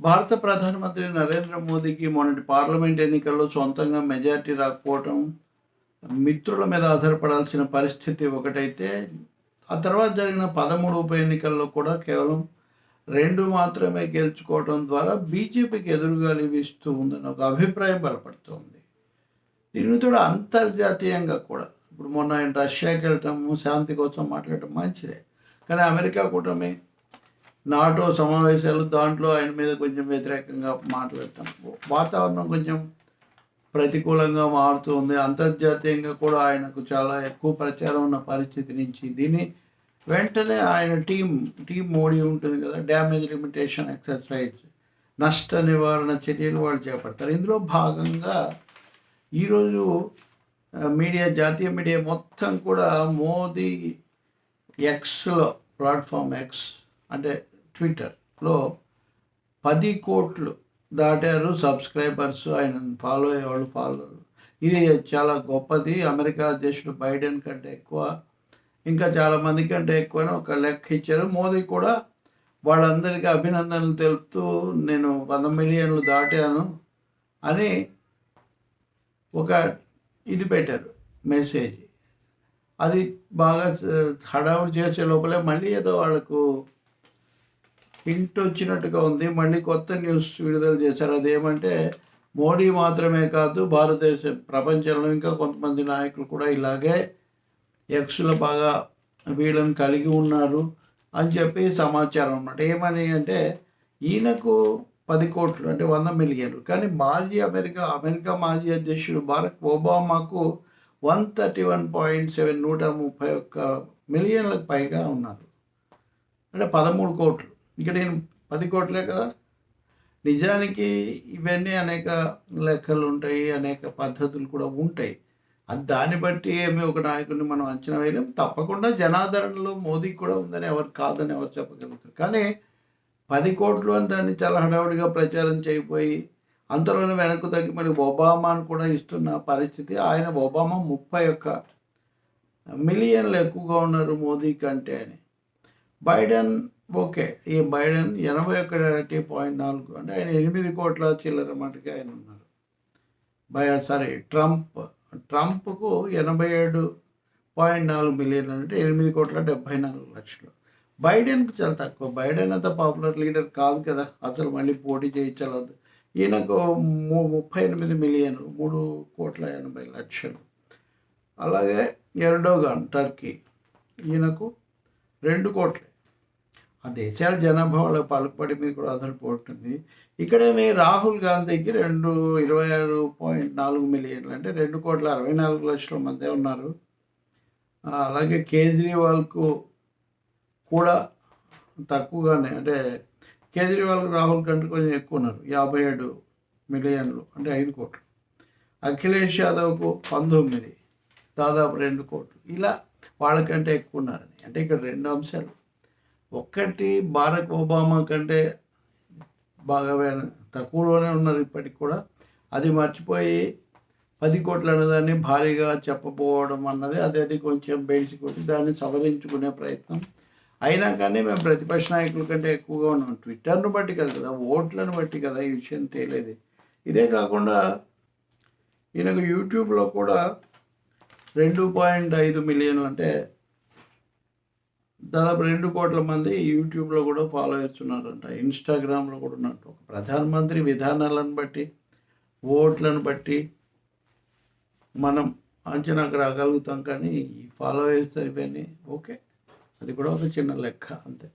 భారత ప్రధానమంత్రి నరేంద్ర మోదీకి మొన్నటి పార్లమెంట్ ఎన్నికల్లో సొంతంగా మెజార్టీ రాకపోవటం మిత్రుల మీద ఆధారపడాల్సిన పరిస్థితి ఒకటైతే ఆ తర్వాత జరిగిన పదమూడు ఉప ఎన్నికల్లో కూడా కేవలం రెండు మాత్రమే గెలుచుకోవడం ద్వారా బీజేపీకి ఎదురుగా ఇస్తూ ఉందని ఒక అభిప్రాయం బలపడుతోంది. దీని అంతర్జాతీయంగా కూడా. ఇప్పుడు మొన్న ఆయన రష్యాకి వెళ్ళటం శాంతి కోసం మాట్లాడటం మంచిదే. కానీ అమెరికా కూటమి నాటో సమావేశాలు దాంట్లో ఆయన మీద కొంచెం వ్యతిరేకంగా మాట్లాడటం వాతావరణం కొంచెం ప్రతికూలంగా మారుతూ ఉంది అంతర్జాతీయంగా కూడా ఆయనకు చాలా ఎక్కువ ప్రచారం ఉన్న పరిస్థితి నుంచి దీన్ని వెంటనే ఆయన టీం టీం మోడీ ఉంటుంది కదా డ్యామేజ్ లిమిటేషన్ ఎక్సర్సైజ్ నష్ట నివారణ చర్యలు వాళ్ళు చేపడతారు. ఇందులో భాగంగా ఈరోజు మీడియా జాతీయ మీడియా మొత్తం కూడా మోదీ ఎక్స్లో ప్లాట్ఫామ్ ఎక్స్ అంటే ట్విట్టర్లో పది కోట్లు దాటారు సబ్స్క్రైబర్స్. ఆయన ఫాలో అయ్యేవాళ్ళు ఫాలో ఇది చాలా గొప్పది. అమెరికా అధ్యక్షుడు బైడెన్ కంటే ఎక్కువ ఇంకా చాలా మంది కంటే ఎక్కువ ఒక లెక్క ఇచ్చారు. మోదీ కూడా వాళ్ళందరికీ అభినందనలు తెలుపుతూ నేను వంద మిలియన్లు దాటాను అని ఒక ఇది పెట్టారు మెసేజ్. అది బాగా హడావుడి చేసే లోపలే మళ్ళీ ఏదో వాళ్ళకు హింట్ వచ్చినట్టుగా ఉంది. మళ్ళీ కొత్త న్యూస్ విడుదల చేశారు. అదేమంటే మోడీ మాత్రమే కాదు భారతదేశ ప్రపంచంలో ఇంకా కొంతమంది నాయకులు కూడా ఇలాగే ఎక్స్లో బాగా వీళ్ళని కలిగి ఉన్నారు అని చెప్పి సమాచారం అన్నమాట. ఏమని అంటే ఈయనకు పది కోట్లు అంటే వంద మిలియన్లు. కానీ మాజీ అమెరికా అమెరికా మాజీ అధ్యక్షుడు Barack ఒబామాకు one thirty one point seven నూట ముప్పై ఒక్క మిలియన్లకు పైగా ఉన్నారు. అంటే పదమూడు కోట్లు. ఇక్కడ నేను పది కోట్లే కదా. నిజానికి ఇవన్నీ అనేక లెక్కలు ఉంటాయి అనేక పద్ధతులు కూడా ఉంటాయి. అది దాన్ని బట్టి ఏమి ఒక నాయకుడిని మనం అంచనా వేయలేం. తప్పకుండా జనాదరణలో మోదీ కూడా ఉందని ఎవరు కాదని ఎవరు చెప్పగలుగుతారు. కానీ పది కోట్లు అని దాన్ని చాలా హడావుడిగా ప్రచారం చేయిపోయి అంతలోనే వెనక్కు తగ్గి మరి ఒబామాను కూడా ఇస్తున్న పరిస్థితి ఆయన ఒబామా ముప్పై ఒక్క మిలియన్లు ఎక్కువగా ఉన్నారు మోదీ కంటే అని. Biden okay. ఈ బైడెన్ ఎనభై ఒకటి పాయింట్ నాలుగు అంటే ఆయన ఎనిమిది కోట్ల చిల్లర మటుకు ఆయన ఉన్నారు. By sorry Trump. ట్రంప్కు ఎనభై ఏడు పాయింట్ నాలుగు మిలియన్ అంటే ఎనిమిది కోట్ల డెబ్బై నాలుగు లక్షలు. బైడెన్కి చాలా తక్కువ. బైడెన్ అంత పాపులర్ లీడర్ కాదు కదా. అసలు మళ్ళీ పోటీ చేయించలేదు. ఈయనకు ము- ముప్పై ఎనిమిది మిలియన్ మూడు కోట్ల ఎనభై లక్షలు. అలాగే ఎర్డోగాన్ టర్కీ ఈయనకు రెండు కోట్లే. ఆ దేశాల జనాభా వాళ్ళ పలుకుబడి మీద కూడా ఆధారపడుతుంది ఇక్కడేమి రాహుల్ గాంధీకి రెండు ఇరవై ఆరు పాయింట్ నాలుగు మిలియన్లు అంటే రెండు కోట్ల అరవై నాలుగు లక్షల మందే ఉన్నారు. అలాగే కేజ్రీవాల్కు కూడా తక్కువగానే అంటే కేజ్రీవాల్ రాహుల్ కంటే కొంచెం ఎక్కువ ఉన్నారు. యాభై ఏడు మిలియన్లు అంటే ఐదు కోట్లు. అఖిలేష్ యాదవ్కు పంతొమ్మిది దాదాపు రెండు కోట్లు. ఇలా వాళ్ళకంటే ఎక్కువ ఉన్నారని అంటే ఇక్కడ రెండు అంశాలు. ఒక్కటి బారక్ ఒబామా కంటే బాగా తక్కువలోనే ఉన్నారు ఇప్పటికి కూడా. అది మర్చిపోయి పది కోట్లు అన్నదాన్ని భారీగా చెప్పపోవడం అన్నది అది అది కొంచెం బెడిచికొట్టి దాన్ని సవరించుకునే ప్రయత్నం. అయినా కానీ మేము ప్రతిపక్ష నాయకుల కంటే ఎక్కువగా ఉన్నాం. ట్విట్టర్ను బట్టి కదా కదా ఓట్లను బట్టి కదా ఈ విషయం తెలియదు ఇదే కాకుండా ఈయనకు యూట్యూబ్లో కూడా రెండు పాయింట్ ఐదు మిలియన్లు అంటే దాదాపు రెండు కోట్ల మంది యూట్యూబ్లో కూడా ఫాలో అవుతున్నారంట. ఇన్స్టాగ్రామ్లో కూడా ఉన్నట్టు. ఒక ప్రధానమంత్రి విధానాలను బట్టి ఓట్లను బట్టి మనం అంచనాకు రాగలుగుతాం కానీ ఈ ఫాలోయర్స్ ఇవన్నీ ఓకే. అది కూడా ఒక చిన్న లెక్క అంతే.